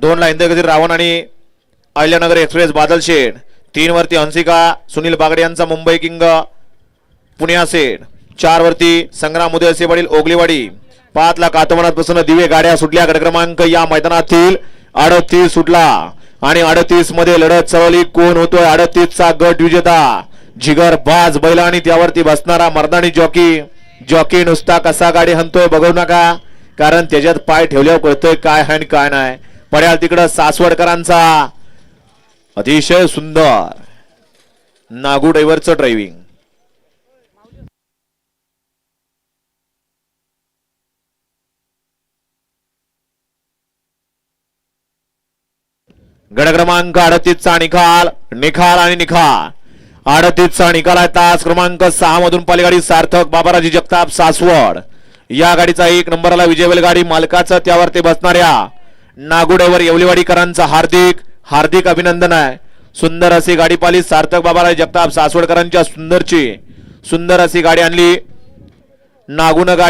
दोनला इंद्रगती रावण आणि अहिल्यानगर एक्सप्रेस बादल शेठ तीनवरती हंसिका सुनील बागडे यांचा मुंबई किंग पुण्या सेठ चारवरती संग्राम उदय असे वडील ओगलेवाडी. पाच ला कातमनात दिवे गाड्या सुटल्या. गडक्रमांक या मैदानातील अडतीस सुटला. आणि अडतीसमध्ये लढत चालवली कोण होतोय? अडतीसचा गट विजेता जिगर बाज बैला आणि त्यावरती बसणारा मर्दानी जॉकी. जॉकी नुसता कसा गाडी हनतोय बघू नका. कारण त्याच्यात पाय ठेवल्यावर कळतोय काय आहे आणि काय नाही. पड्याल तिकडं सासवडकरांचा. अतिशय सुंदर. नागू ड्रायव्हरचं ड्रायव्हिंग. गड क्रमांक अडतीसचा निकाल निखाल आणि निखाल. अडतीसचा निकाल आहे तास क्रमांक सहा मधून पलीगाडी सार्थक बाबाराजी जगताप सासवड. या गाडीचा एक नंबरला विजयवेल गाडी मालकाचं त्यावर ते बसणाऱ्या नागुड्यावर येवलेवाडीकरांचा हार्दिक हार्दिक अभिनंदन आहे. सुंदर अशी गाडी पाली सार्थक बाबाराय जगताप सासवडकरांच्या सुंदरची. सुंदर अशी गाडी आणली. नागुन गाडी